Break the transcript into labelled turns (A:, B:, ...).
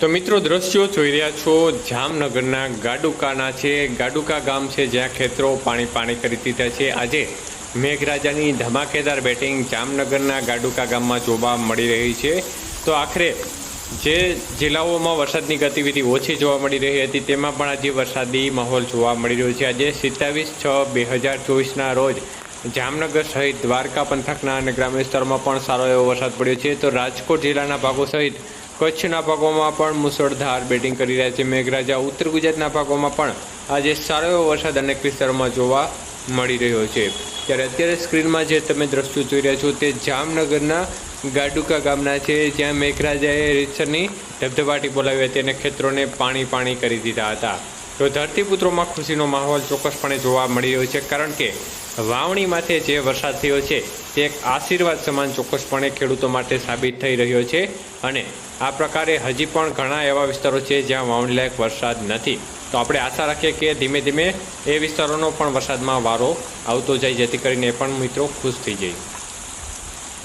A: તો મિત્રો દ્રશ્યો જોઈ રહ્યા છો. જામનગરના ગાડુકાના છે. ગાડુકા ગામ છે જ્યાં ખેતરો પાણી પાણી કરી દીધા છે. આજે મેઘરાજાની ધમાકેદાર બેટિંગ જામનગરના ગાડુકા ગામમાં જોવા મળી રહી છે. તો આખરે જે જિલ્લાઓમાં વરસાદની ગતિવિધિ ઓછી જોવા મળી રહી હતી, તેમાં પણ આજે વરસાદી માહોલ જોવા મળી રહ્યો છે. આજે સિત્તાવીસ છ બે હજાર ચોવીસના રોજ જામનગર સહિત દ્વારકા, પંથકના અને ગ્રામ્ય વિસ્તારોમાં પણ સારો એવો વરસાદ પડ્યો છે. તો રાજકોટ જિલ્લાના ભાગો સહિત કચ્છના ભાગોમાં પણ મુસળધાર બેટિંગ કરી રહ્યા છે મેઘરાજા. ઉત્તર ગુજરાતના ભાગોમાં પણ આજે સારો એવો વરસાદ અનેક વિસ્તારોમાં જોવા મળી રહ્યો છે. ત્યારે અત્યારે સ્ક્રીનમાં જે તમે દ્રશ્યો જોઈ રહ્યા છો તે જામનગરના ગાડુકા ગામના છે, જ્યાં મેઘરાજાએ રીતસરની ધબધબાટી બોલાવી હતી અને ખેતરોને પાણી પાણી કરી દીધા હતા. તો ધરતીપુત્રોમાં ખુશીનો માહોલ ચોક્કસપણે જોવા મળી રહ્યો છે, કારણ કે વાવણી માથે જે વરસાદ થયો છે, તે એક આશીર્વાદ સમાન ચોક્કસપણે ખેડૂતો માટે સાબિત થઈ રહ્યો છે અને આ પ્રકારે હજી પણ ઘણા એવા વિસ્તારો છે જ્યાં વાવણી લાયક વરસાદ નથી. તો આપણે આશા રાખીએ કે ધીમે ધીમે એ વિસ્તારોનો પણ વરસાદમાં વારો આવતો જાય, જેથી કરીને એ પણ મિત્રો ખુશ થઈ જાય.